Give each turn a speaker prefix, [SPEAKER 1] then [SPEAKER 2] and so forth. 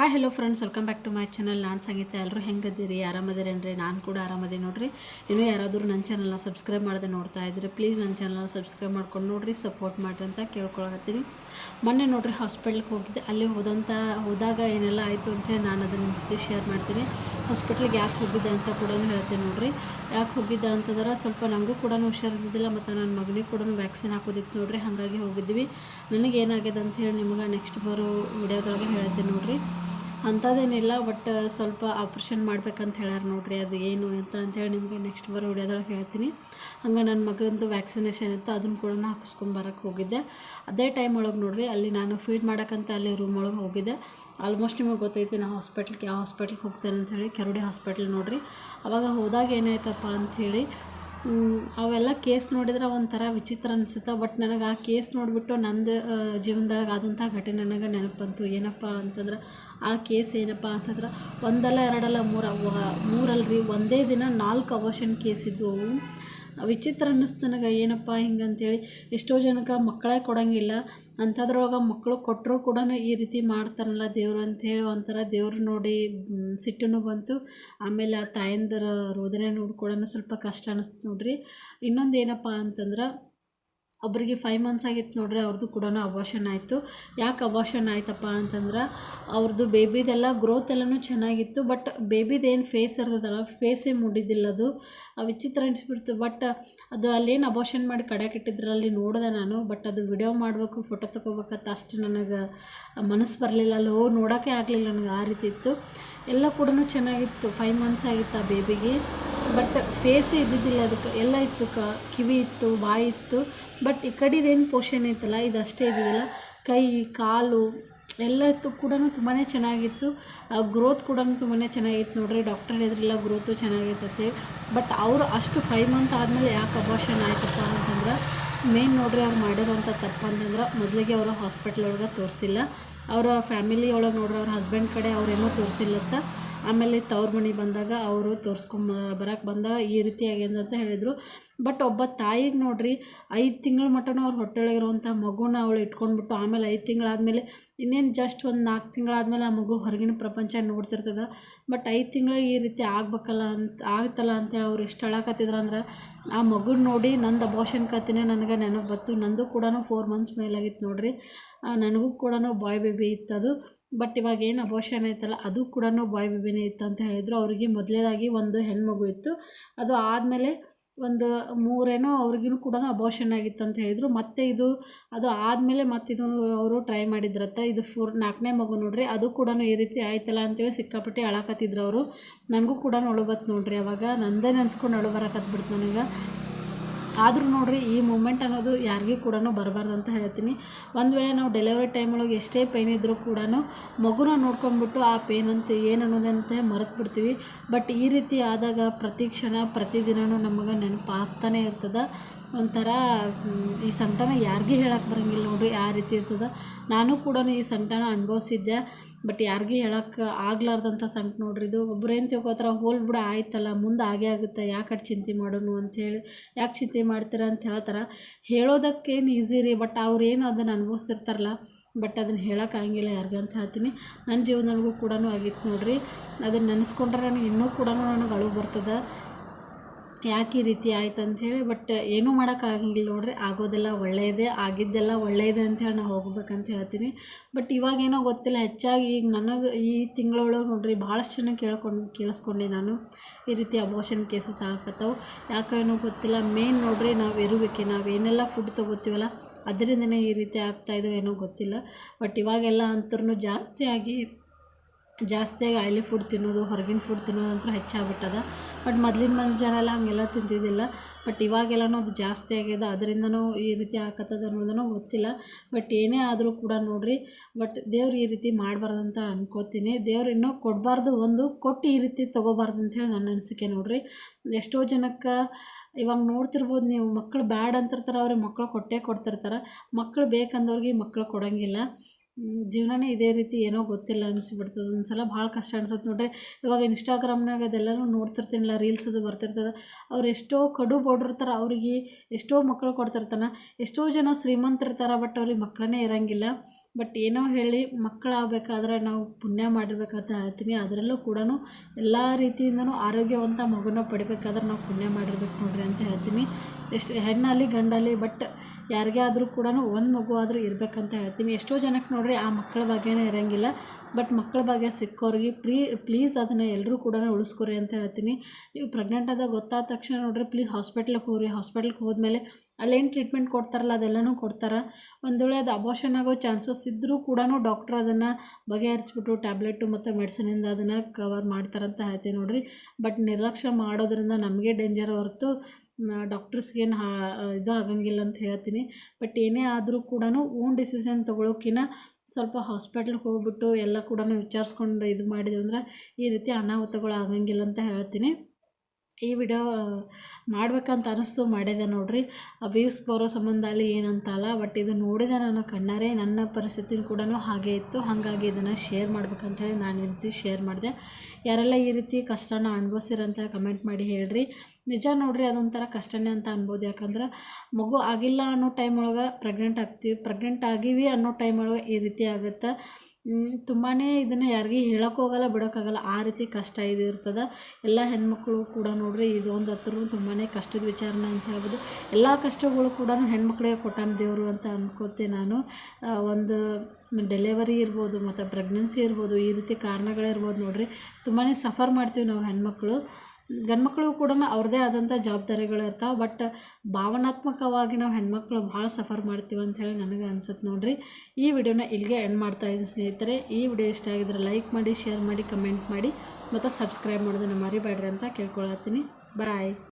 [SPEAKER 1] Hello friends welcome back to my channel ನಾನು ಸಂಗೀತ. ಎಲ್ಲರೂ ಹೆಂಗದ್ದೀರಿ? ಆರಾಮದಿರಿ ಅಂದರೆ ನಾನು ಕೂಡ ಆರಾಮದಿ ನೋಡಿರಿ. ಇನ್ನೂ ಯಾರಾದರೂ ನನ್ನ ಚಾನಲ್ನ ಸಬ್ಸ್ಕ್ರೈಬ್ ಮಾಡದೆ ನೋಡ್ತಾ ಇದ್ದರೆ ಪ್ಲೀಸ್ ನನ್ನ ಚಾನಲ್ನ ಸಬ್ಸ್ಕ್ರೈಬ್ ಮಾಡ್ಕೊಂಡು ನೋಡಿರಿ ಸಪೋರ್ಟ್ ಮಾಡಿರಿ ಅಂತ ಕೇಳ್ಕೊಳಕತ್ತೀನಿ. ಮೊನ್ನೆ ನೋಡಿರಿ ಹಾಸ್ಪಿಟ್ಲಿಗೆ ಹೋಗಿದ್ದೆ. ಅಲ್ಲಿ ಹೋದಂಥ ಹೋದಾಗ ಏನೆಲ್ಲ ಆಯಿತು ಅಂತ ನಾನು ಅದನ್ನ ಜೊತೆ ಶೇರ್ ಮಾಡ್ತೀನಿ. ಹಾಸ್ಪಿಟ್ಲಿಗೆ ಯಾಕೆ ಹೋಗಿದ್ದೆ ಅಂತ ಕೂಡ ಹೇಳ್ತೀನಿ ನೋಡ್ರಿ. ಯಾಕೆ ಹೋಗಿದ್ದೆ ಅಂತಂದ್ರೆ ಸ್ವಲ್ಪ ನನಗೂ ಕೂಡ ಹುಷಾರಿದ್ದಿಲ್ಲ ಮತ್ತು ನನ್ನ ಮಗನಿಗೆ ಕೂಡ ವ್ಯಾಕ್ಸಿನ್ ಹಾಕೋದಿತ್ತು ನೋಡ್ರಿ, ಹಾಗಾಗಿ ಹೋಗಿದ್ವಿ. ನನಗೆ ಏನಾಗಿದೆ ಅಂತ ಹೇಳಿ ನಿಮಗೆ ನೆಕ್ಸ್ಟ್ ಬರೋ ವಿಡಿಯೋದೊಳಗೆ ಹೇಳ್ತೀನಿ ನೋಡ್ರಿ. ಅಂಥದ್ದೇನಿಲ್ಲ ಬಟ್ ಸ್ವಲ್ಪ ಆಪ್ರೇಷನ್ ಮಾಡ್ಬೇಕಂತ ಹೇಳ್ಯಾರ ನೋಡ್ರಿ, ಅದು ಏನು ಅಂತ ಅಂತೇಳಿ ನಿಮಗೆ ನೆಕ್ಸ್ಟ್ ಬರೋ ವಿಡಿಯೋದೊಳಗೆ ಹೇಳ್ತೀನಿ. ಹಂಗೆ ನನ್ನ ಮಗಂದು ವ್ಯಾಕ್ಸಿನೇಷನ್ ಇತ್ತು, ಅದನ್ನು ಕೂಡ ಹಾಕಿಸ್ಕೊಂಬರಕ್ಕೆ ಹೋಗಿದ್ದೆ. ಅದೇ ಟೈಮ್ ಒಳಗೆ ನೋಡ್ರಿ, ಅಲ್ಲಿ ನಾನು ಫೀಡ್ ಮಾಡೋಕ್ಕಂತ ಅಲ್ಲಿ ರೂಮ್ ಒಳಗೆ ಹೋಗಿದ್ದೆ. ಆಲ್ಮೋಸ್ಟ್ ನಿಮಗೆ ಗೊತ್ತೈತಿ, ನಾ ಹಾಸ್ಪಿಟ್ಲ್ಗೆ ಯಾವ ಹಾಸ್ಪಿಟ್ಲ್ಗೆ ಹೋಗ್ತೇನೆ ಅಂತ ಹೇಳಿ, ಕೆರಡಿ ಹಾಸ್ಪಿಟ್ಲ್ ನೋಡ್ರಿ. ಅವಾಗ ಹೋದಾಗ ಏನಾಯ್ತಪ್ಪ ಅಂಥೇಳಿ ಅವೆಲ್ಲ ಕೇಸ್ ನೋಡಿದ್ರೆ ಒಂಥರ ವಿಚಿತ್ರ ಅನಿಸುತ್ತೆ. ಬಟ್ ನನಗೆ ಆ ಕೇಸ್ ನೋಡಿಬಿಟ್ಟು ನಂದು ಜೀವನದೊಳಗೆ ಆದಂಥ ಘಟನೆ ನನಗೆ ನೆನಪು ಬಂತು ಏನಪ್ಪ ಅಂತಂದ್ರೆ, ಆ ಕೇಸ್ ಏನಪ್ಪ ಅಂತಂದ್ರೆ, ಒಂದಲ್ಲ ಎರಡಲ್ಲ ಮೂರ ರೀ ಒಂದೇ ದಿನ ನಾಲ್ಕು ಅವಶನ್ ಕೇಸ್ ಇದ್ದವು ವಿಚಿತ್ರ ಅನ್ನಿಸ್ತು ನನಗೆ, ಏನಪ್ಪ ಹಿಂಗೆ ಅಂತೇಳಿ ಎಷ್ಟೋ ಜನಕ್ಕೆ ಮಕ್ಕಳೇ ಕೊಡೋಂಗಿಲ್ಲ. ಅಂಥದ್ರೊಳಗೆ ಮಕ್ಕಳು ಕೊಟ್ಟರು ಕೂಡ ಈ ರೀತಿ ಮಾಡ್ತಾರಲ್ಲ ದೇವರು ಅಂಥೇಳಿ, ಒಂಥರ ದೇವ್ರು ನೋಡಿ ಸಿಟ್ಟೂ ಬಂತು. ಆಮೇಲೆ ಆ ತಾಯಂದರ ರೋದನೆ ನೋಡ್ಕೊಳ್ಳೋಣ ಸ್ವಲ್ಪ ಕಷ್ಟ ಅನ್ನಿಸ್ತು ನೋಡ್ರಿ. ಇನ್ನೊಂದು ಏನಪ್ಪ ಅಂತಂದ್ರೆ ಒಬ್ಬರಿಗೆ ಫೈವ್ ಮಂತ್ಸ್ ಆಗಿತ್ತು ನೋಡ್ರಿ ಅವ್ರದ್ದು ಕೂಡ ಅಬಾಷನ್ ಆಯಿತು. ಯಾಕೆ ಅಬಾಷನ್ ಆಯ್ತಪ್ಪ ಅಂತಂದ್ರೆ ಅವ್ರದ್ದು ಬೇಬಿದೆಲ್ಲ ಗ್ರೋತ್ ಎಲ್ಲನೂ ಚೆನ್ನಾಗಿತ್ತು ಬಟ್ ಬೇಬಿದು ಏನು ಫೇಸ್ ಇರ್ತದಲ್ಲ ಫೇಸೇ ಮುಡಿದಿಲ್ಲ ಅದು. ವಿಚಿತ್ರ ಅನಿಸ್ಬಿಡ್ತು ಬಟ್ ಅದು ಅಲ್ಲೇನು ಅಬಾಷನ್ ಮಾಡಿ ಕಡೆ ಇಟ್ಟಿದ್ರು ಅಲ್ಲಿ ನೋಡಿದೆ ನಾನು ಬಟ್ ಅದು ವಿಡಿಯೋ ಮಾಡಬೇಕು ಫೋಟೋ ತೊಗೋಬೇಕಂತ ಅಷ್ಟು ನನಗೆ ಮನಸ್ಸು ಬರಲಿಲ್ಲ. ಅಲ್ಲಿ ಹೋಗಿ ನೋಡೋಕ್ಕೆ ಆಗಲಿಲ್ಲ ನನಗೆ ಆ ರೀತಿ ಇತ್ತು. ಎಲ್ಲ ಕೂಡ ಚೆನ್ನಾಗಿತ್ತು ಫೈವ್ ಮಂತ್ಸ್ ಆಗಿತ್ತು ಆ ಬೇಬಿಗೆ ಬಟ್ ಫೇಸೇ ಇದ್ದಿದ್ದಿಲ್ಲ ಅದಕ್ಕೆ. ಎಲ್ಲ ಇತ್ತು ಕ, ಕಿವಿ ಇತ್ತು, ಬಾಯಿ ಇತ್ತು. ಬಟ್ ಈ ಕಡಿದೇನು ಪೋಷನ್ ಇದು ಅಷ್ಟೇ ಇದ್ದಿದ್ದಿಲ್ಲ. ಕೈ, ಕಾಲು ಎಲ್ಲ ಇತ್ತು ಕೂಡ ತುಂಬಾ ಚೆನ್ನಾಗಿತ್ತು. ಗ್ರೋತ್ ಕೂಡ ತುಂಬಾ ಚೆನ್ನಾಗಿತ್ತು ನೋಡ್ರಿ. ಡಾಕ್ಟರ್ ಹೇಳಿದ್ರಲ್ಲ ಗ್ರೋತು ಚೆನ್ನಾಗಿರ್ತೈತೆ. ಬಟ್ ಅವರು ಅಷ್ಟು ಫೈವ್ ಮಂತ್ ಆದಮೇಲೆ ಯಾಕೆ ಅಬಾಷನ್ ಆಯ್ತಪ್ಪ ಅಂತಂದ್ರೆ ಮೇನ್ ನೋಡ್ರಿ ಅವ್ರು ಮಾಡಿರೋಂಥ ತಪ್ಪು ಅಂತಂದ್ರೆ ಮೊದಲಿಗೆ ಅವರು ಹಾಸ್ಪಿಟ್ಲ್ ಒಳಗೆ ತೋರಿಸಿಲ್ಲ. ಅವರ ಫ್ಯಾಮಿಲಿ ಒಳಗೆ ನೋಡ್ರಿ, ಅವ್ರ ಹಸ್ಬೆಂಡ್ ಕಡೆ ಅವರೇನೋ ತೋರಿಸಿಲ್ಲತ್ತ ಆಮೇಲೆ ತವ್ರ ಮನೆಗೆ ಬಂದಾಗ ಅವರು ತೋರಿಸ್ಕೊಂಬ ಬರೋಕೆ ಬಂದಾಗ ಈ ರೀತಿ ಆಗ್ಯದ ಅಂತ ಹೇಳಿದರು. ಬಟ್ ಒಬ್ಬ ತಾಯಿಗೆ ನೋಡ್ರಿ, ಐದು ತಿಂಗಳ ಮಟ್ಟನೂ ಅವ್ರ ಹೊಟ್ಟೆಳಗಿರುವಂಥ ಮಗುನ ಅವಳು ಇಟ್ಕೊಂಡ್ಬಿಟ್ಟು ಆಮೇಲೆ ಐದು ತಿಂಗಳಾದಮೇಲೆ ಇನ್ನೇನು ಜಸ್ಟ್ ಒಂದು ನಾಲ್ಕು ತಿಂಗಳಾದಮೇಲೆ ಆ ಮಗು ಹೊರಗಿನ ಪ್ರಪಂಚ ನೋಡ್ತಿರ್ತದೆ. ಬಟ್ ಐದು ತಿಂಗಳಿಗೆ ಈ ರೀತಿ ಆಗ್ಬೇಕಲ್ಲ ಅಂತ, ಆಗ್ತಲ್ಲ ಅಂತೇಳಿ ಅವ್ರು ಎಷ್ಟು ಅಳಕತ್ತಿದ್ರು ಅಂದ್ರೆ, ಆ ಮಗುನ ನೋಡಿ ನಂದು ಅಬೋಷನ್ ಕತ್ತಿನೇ ನನಗೆ ನೆನಪು ಬತ್ತು ನಂದು ಕೂಡ ಫೋರ್ ಮಂತ್ಸ್ ಮೇಲಾಗಿತ್ತು ನೋಡ್ರಿ. ನನಗೂ ಕೂಡ ಬಾಯ್ ಬೇಬಿ ಇತ್ತು ಅದು ಬಟ್ ಇವಾಗ ಏನು ಅಬೋಷನ್ ಐತಲ್ಲ ಅದು ಕೂಡ ಬಾಯ್ ಬೇಬಿನೇ ಇತ್ತು ಅಂತ ಹೇಳಿದರು. ಅವರಿಗೆ ಮೊದಲೇದಾಗಿ ಒಂದು ಹೆಣ್ಮಗು ಇತ್ತು. ಅದು ಆದಮೇಲೆ ಒಂದು ಮೂರೇನೋ ಅವ್ರಿಗೂ ಕೂಡ ಅಬೋಷನ್ ಆಗಿತ್ತು ಅಂತ ಹೇಳಿದರು. ಮತ್ತೆ ಇದು ಅದು ಆದಮೇಲೆ ಮತ್ತೆ ಇದು ಅವರು ಟ್ರೈ ಮಾಡಿದ್ರತ್ತ. ಇದು ಫೋರ್ ನಾಲ್ಕನೇ ಮಗು ನೋಡ್ರಿ, ಅದು ಕೂಡ ಈ ರೀತಿ ಆಯ್ತಲ್ಲ ಅಂತೇಳಿ ಸಿಕ್ಕಾಪಟ್ಟೆ ಅಳಕತ್ತಿದ್ರು ಅವರು. ನನಗೂ ಕೂಡ ಅಳು ಬತ್ತು ನೋಡ್ರಿ ಅವಾಗ. ನಂದೇ ನೆನೆಸ್ಕೊಂಡು ಅಳು ಬರಕತ್ಬಿಡ್ತು ನನಗೆ. ಆದರೂ ನೋಡ್ರಿ, ಈ ಮೂಮೆಂಟ್ ಅನ್ನೋದು ಯಾರಿಗೂ ಕೂಡ ಬರಬಾರ್ದು ಅಂತ ಹೇಳ್ತೀನಿ. ಒಂದು ವೇಳೆ ನಾವು ಡೆಲಿವರಿ ಟೈಮ್ ಒಳಗೆ ಎಷ್ಟೇ ಪೈನ್ ಇದ್ದರೂ ಕೂಡ ಮಗುನ ನೋಡ್ಕೊಂಡ್ಬಿಟ್ಟು ಆ ಪೇನ್ ಅಂತ ಏನು ಅನ್ನೋದಂತೆ ಮರೆತು ಬಿಡ್ತೀವಿ ಬಟ್ ಈ ರೀತಿ ಆದಾಗ ಪ್ರತಿ ಕ್ಷಣ ಪ್ರತಿದಿನವೂ ನಮಗೆ ನೆನಪಾಗ್ತಾನೆ ಇರ್ತದೆ. ಒಂಥರ ಈ ಸಂಕಟನ ಯಾರಿಗೂ ಹೇಳಕ್ಕೆ ಬರೋಂಗಿಲ್ಲ ನೋಡ್ರಿ, ಆ ರೀತಿ ಇರ್ತದೆ. ನಾನು ಕೂಡ ಈ ಸಂಕಟನ ಅನುಭವಿಸಿದ್ದೆ, ಬಟ್ ಯಾರಿಗೂ ಹೇಳಕ್ಕೆ ಆಗ್ಲಾರ್ದಂಥ ಸಂಕಟ ನೋಡ್ರಿ ಇದು. ಒಬ್ರು ಏನು ತಿಳ್ಕೊತಾರೆ, ಹೋಲ್ ಬಿಡ, ಆಯ್ತಲ್ಲ, ಮುಂದೆ ಆಗೇ ಆಗುತ್ತೆ ಯಾಕೆ ಚಿಂತೆ ಮಾಡೋನು ಅಂಥೇಳಿ ಯಾಕೆ ಚಿಂತೆ ಮಾಡ್ತೀರ ಅಂತ ಹೇಳ್ತಾರೆ. ಹೇಳೋದಕ್ಕೇನು ಈಸಿ ರೀ, ಬಟ್ ಅವ್ರೇನು ಅದನ್ನು ಅನುಭವಿಸ್ತಿರ್ತಾರಲ್ಲ, ಬಟ್ ಅದನ್ನು ಹೇಳೋಕ್ಕಾಗಿಲ್ಲ ಯಾರಿಗೂ ಅಂತ ಹೇಳ್ತೀನಿ. ನನ್ನ ಜೀವನದೊಳಗೂ ಕೂಡ ಆಗಿತ್ತು ನೋಡ್ರಿ. ಅದನ್ನು ನೆನೆಸ್ಕೊಂಡ್ರೆ ನನಗೆ ಇನ್ನೂ ಕೂಡ ನನಗೆ ಅಳು ಬರ್ತದೆ. ಯಾಕೆ ಈ ರೀತಿ ಆಯ್ತು ಅಂಥೇಳಿ ಬಟ್ ಏನೂ ಮಾಡೋಕ್ಕಾಗಂಗಿಲ್ಲ ನೋಡ್ರಿ. ಆಗೋದೆಲ್ಲ ಒಳ್ಳೆಯದೇ ಆಗಿದ್ದೆಲ್ಲ ಒಳ್ಳೆಯದೇ ಅಂಥೇಳಿ ನಾವು ಹೋಗ್ಬೇಕಂತ ಹೇಳ್ತೀನಿ. ಬಟ್ ಇವಾಗೇನೋ ಗೊತ್ತಿಲ್ಲ, ಹೆಚ್ಚಾಗಿ ಈಗ ನನಗೆ ಈ ತಿಂಗಳೊಳಗೆ ನೋಡ್ರಿ ಭಾಳಷ್ಟು ಜನ ಕೇಳ್ಕೊಂಡು, ಕೇಳಿಸ್ಕೊಂಡೆ ನಾನು. ಈ ರೀತಿ ಅಬೋಷನ್ ಕೇಸಸ್ ಆಗಕತ್ತವು. ಯಾಕೇನೋ ಗೊತ್ತಿಲ್ಲ ಮೇನ್ ನೋಡ್ರಿ ನಾವು ಇರಬೇಕೆ ನಾವು ಏನೆಲ್ಲ ಫುಡ್ ತೊಗೋತೀವಲ್ಲ, ಅದರಿಂದನೇ ಈ ರೀತಿ ಆಗ್ತಾಯಿದೋ ಏನೋ ಗೊತ್ತಿಲ್ಲ. ಬಟ್ ಇವಾಗೆಲ್ಲ ಅಂತರೂ ಜಾಸ್ತಿಯಾಗಿ ಜಾಸ್ತಿಯಾಗಿ ಆಯ್ಲಿ ಫುಡ್ ತಿನ್ನೋದು, ಹೊರಗಿನ ಫುಡ್ ತಿನ್ನೋದಂತೂ ಹೆಚ್ಚಾಗ್ಬಿಟ್ಟದ. ಬಟ್ ಮೊದ್ಲಿನ ಮಂದಿ ಜನ ಎಲ್ಲ ಹಂಗೆಲ್ಲ ತಿಂತಿದ್ದಿಲ್ಲ. ಬಟ್ ಇವಾಗೆಲ್ಲನೂ ಅದು ಜಾಸ್ತಿ ಆಗ್ಯದ ಅದರಿಂದನೂ ಈ ರೀತಿ ಆಗತ್ತದ ಅನ್ನೋದನ್ನು ಗೊತ್ತಿಲ್ಲ. ಬಟ್ ಏನೇ ಆದರೂ ಕೂಡ ನೋಡ್ರಿ. ಬಟ್ ದೇವ್ರು ಈ ರೀತಿ ಮಾಡಬಾರ್ದು ಅಂತ ಅನ್ಕೋತೀನಿ. ದೇವ್ರು ಇನ್ನೂ ಕೊಡಬಾರ್ದು ಒಂದು ಕೊಟ್ಟು ಈ ರೀತಿ ತೊಗೋಬಾರ್ದು ಅಂಥೇಳಿ ನನ್ನ ಅನಿಸಿಕೆ ನೋಡ್ರಿ. ಎಷ್ಟೋ ಜನಕ್ಕೆ ಇವಾಗ ನೋಡ್ತಿರ್ಬೋದು ನೀವು ಮಕ್ಕಳು ಬ್ಯಾಡ್ ಅಂತಿರ್ತಾರೆ ಅವ್ರಿಗೆ ಮಕ್ಕಳು ಕೊಟ್ಟೇ ಕೊಡ್ತಿರ್ತಾರೆ. ಮಕ್ಕಳು ಬೇಕಂದವ್ರಿಗೆ ಮಕ್ಕಳು ಕೊಡೋಂಗಿಲ್ಲ. ಜೀವನನೇ ಇದೇ ರೀತಿ ಏನೋ ಗೊತ್ತಿಲ್ಲ ಅನಿಸ್ಬಿಡ್ತದೆ. ಒಂದ್ಸಲ ಭಾಳ ಕಷ್ಟ ಅನ್ಸುತ್ತೆ ನೋಡ್ರಿ. ಇವಾಗ ಇನ್ಸ್ಟಾಗ್ರಾಮ್ನಾಗ ಅದೆಲ್ಲನೂ ನೋಡ್ತಿರ್ತೀನಿಲ್ಲ ರೀಲ್ಸ್ ಅದು ಬರ್ತಿರ್ತದೆ. ಅವ್ರು ಎಷ್ಟೋ ಕಡು ಬೋಡಿರ್ತಾರೆ ಅವ್ರಿಗೆ ಎಷ್ಟೋ ಮಕ್ಕಳು ಕೊಡ್ತಿರ್ತಾನೆ. ಎಷ್ಟೋ ಜನ ಶ್ರೀಮಂತರಿರ್ತಾರೆ ಬಟ್ ಅವ್ರಿಗೆ ಮಕ್ಕಳೇ ಇರಂಗಿಲ್ಲ. ಬಟ್ ಏನೋ ಹೇಳಿ ಮಕ್ಕಳಾಗಬೇಕಾದ್ರೆ ನಾವು ಪುಣ್ಯ ಮಾಡಿರ್ಬೇಕಂತ ಹೇಳ್ತೀನಿ. ಅದರಲ್ಲೂ ಕೂಡ ಎಲ್ಲ ರೀತಿಯಿಂದನೂ ಆರೋಗ್ಯವಂತ ಮಗುನ ಪಡಿಬೇಕಾದ್ರೆ ನಾವು ಪುಣ್ಯ ಮಾಡಿರ್ಬೇಕು ನೋಡ್ರಿ ಅಂತ ಹೇಳ್ತೀನಿ. ಎಷ್ಟು ಹೆಣ್ಣಲ್ಲಿ ಗಂಡಲ್ಲಿ ಬಟ್ ಯಾರಿಗೇ ಆದರೂ ಕೂಡ ಒಂದು ಮಗು ಆದರೂ ಇರಬೇಕಂತ ಹೇಳ್ತೀನಿ. ಎಷ್ಟೋ ಜನಕ್ಕೆ ನೋಡ್ರಿ ಆ ಮಕ್ಕಳ ಭಾಗ್ಯನೇ ಇರೋಂಗಿಲ್ಲ. ಬಟ್ ಮಕ್ಕಳ ಭಾಗ್ಯ ಸಿಕ್ಕೋರಿಗೆ ಪ್ರೀ, ಪ್ಲೀಸ್ ಅದನ್ನು ಎಲ್ಲರೂ ಕೂಡ ಉಳಿಸ್ಕೊರಿ ಅಂತ ಹೇಳ್ತೀನಿ. ನೀವು ಪ್ರೆಗ್ನೆಂಟ್ ಆದಾಗ ಗೊತ್ತಾದ ತಕ್ಷಣ ನೋಡ್ರಿ, ಪ್ಲೀಸ್ ಹಾಸ್ಪಿಟ್ಲಿಗೆ ಹೋಗ್ರಿ. ಹಾಸ್ಪಿಟ್ಲಿಗೆ ಹೋದ್ಮೇಲೆ ಅಲ್ಲೇನು ಟ್ರೀಟ್ಮೆಂಟ್ ಕೊಡ್ತಾರಲ್ಲ, ಅದೆಲ್ಲನೂ ಕೊಡ್ತಾರೆ. ಒಂದು ವೇಳೆ ಅದು ಅಬೋಷನ್ ಆಗೋ ಚಾನ್ಸಸ್ ಇದ್ದರೂ ಕೂಡ ಡಾಕ್ಟ್ರ್ ಅದನ್ನು ಬಗೆಹರಿಸ್ಬಿಟ್ಟು ಟ್ಯಾಬ್ಲೆಟು ಮತ್ತು ಮೆಡಿಸಿನಿಂದ ಅದನ್ನು ಕವರ್ ಮಾಡ್ತಾರಂತ ಹೇಳ್ತೀನಿ ನೋಡ್ರಿ. ಬಟ್ ನಿರ್ಲಕ್ಷ್ಯ ಮಾಡೋದ್ರಿಂದ ನಮಗೆ ಡೇಂಜರ್ ಹೊರತು ಡಾಕ್ಟರ್ಸ್ಗೇನು ಹಾ ಇದು ಆಗಂಗಿಲ್ಲ ಅಂತ ಹೇಳ್ತೀನಿ. ಬಟ್ ಏನೇ ಆದರೂ ಕೂಡ ಓನ್ ಡಿಸಿಷನ್ ತೊಗೊಳೋಕಿನ ಸ್ವಲ್ಪ ಹಾಸ್ಪಿಟ್ಲಿಗೆ ಹೋಗ್ಬಿಟ್ಟು ಎಲ್ಲ ಕೂಡ ವಿಚಾರಿಸ್ಕೊಂಡು ಇದು ಮಾಡಿದ್ವಿ ಅಂದ್ರೆ ಈ ರೀತಿ ಅನಾಹುತಗಳು ಆಗಂಗಿಲ್ಲ ಅಂತ ಹೇಳ್ತೀನಿ. ಈ ವಿಡಿಯೋ ಮಾಡ್ಬೇಕಂತ ಅನಿಸ್ತು ಮಾಡಿದೆ ನೋಡ್ರಿ. ವ್ಯೂಸ್ ಬರೋ ಸಂಬಂಧ ಅಲ್ಲಿ ಏನಂತಲ್ಲ ಬಟ್ ಇದು ನೋಡಿದೆ ನಾನು ಕಣ್ಣಾರೆ, ನನ್ನ ಪರಿಸ್ಥಿತಿ ಕೂಡ ಹಾಗೆ ಇತ್ತು. ಹಾಗಾಗಿ ಇದನ್ನು ಶೇರ್ ಮಾಡ್ಬೇಕಂತ ಹೇಳಿ ನಾನು ಈ ರೀತಿ ಶೇರ್ ಮಾಡಿದೆ. ಯಾರೆಲ್ಲ ಈ ರೀತಿ ಕಷ್ಟನ ಅನುಭವಿಸಿರಂತ ಕಮೆಂಟ್ ಮಾಡಿ ಹೇಳ್ರಿ. ನಿಜ ನೋಡ್ರಿ, ಅದೊಂಥರ ಕಷ್ಟನೇ ಅಂತ ಅನ್ಬೋದು. ಯಾಕಂದ್ರೆ ಮಗು ಆಗಿಲ್ಲ ಅನ್ನೋ ಟೈಮ್ ಒಳಗೆ ಪ್ರೆಗ್ನೆಂಟ್ ಆಗ್ತೀವಿ ಪ್ರೆಗ್ನೆಂಟ್ ಆಗೀವಿ ಅನ್ನೋ ಟೈಮ್ ಒಳಗೆ ಈ ರೀತಿ ಆಗುತ್ತೆ? ತುಂಬಾ ಇದನ್ನು ಯಾರಿಗೂ ಹೇಳೋಕ್ಕೋಗಲ್ಲ ಬಿಡೋಕ್ಕಾಗಲ್ಲ ಆ ರೀತಿ ಕಷ್ಟ ಇದು ಇರ್ತದೆ. ಎಲ್ಲ ಹೆಣ್ಮಕ್ಳು ಕೂಡ ನೋಡಿರಿ ಇದೊಂದು ಹತ್ರ ತುಂಬಾ ಕಷ್ಟದ ವಿಚಾರನ ಅಂತ ಹೇಳ್ಬೋದು. ಎಲ್ಲ ಕಷ್ಟಗಳು ಕೂಡ ಹೆಣ್ಮಕ್ಳಿಗೆ ಕೊಟ್ಟಾನ ದೇವರು ಅಂತ ಅಂದ್ಕೋತೆ ನಾನು. ಒಂದು ಡೆಲಿವರಿ ಇರ್ಬೋದು, ಮತ್ತು ಪ್ರೆಗ್ನೆನ್ಸಿ ಇರ್ಬೋದು, ಈ ರೀತಿ ಕಾರಣಗಳಿರ್ಬೋದು ನೋಡ್ರಿ. ತುಂಬಾ ಸಫರ್ ಮಾಡ್ತೀವಿ ನಾವು ಹೆಣ್ಮಕ್ಳು. ಗಂಡ್ಮಕ್ಳು ಕೂಡ ಅವ್ರದ್ದೇ ಆದಂಥ ಜವಾಬ್ದಾರಿಗಳು ಇರ್ತಾವೆ. ಬಟ್ ಭಾವನಾತ್ಮಕವಾಗಿ ನಾವು ಹೆಣ್ಮಕ್ಳು ಭಾಳ ಸಫರ್ ಮಾಡ್ತೀವಿ ಅಂತ ಹೇಳಿ ನನಗೆ ಅನ್ಸುತ್ತೆ ನೋಡ್ರಿ. ಈ ವಿಡಿಯೋನ ಇಲ್ಲಿಗೆ ಎಂಡ್ ಮಾಡ್ತಾ ಇದ್ದೀನಿ ಸ್ನೇಹಿತರೆ. ಈ ವಿಡಿಯೋ ಇಷ್ಟ ಆಗಿದ್ರೆ ಲೈಕ್ ಮಾಡಿ ಶೇರ್ ಮಾಡಿ ಕಮೆಂಟ್ ಮಾಡಿ, ಮತ್ತು ಸಬ್ಸ್ಕ್ರೈಬ್ ಮಾಡೋದನ್ನು ಮರಿಬೇಡ್ರಿ ಅಂತ ಕೇಳ್ಕೊಳತ್ತೀನಿ. ಬಾಯ್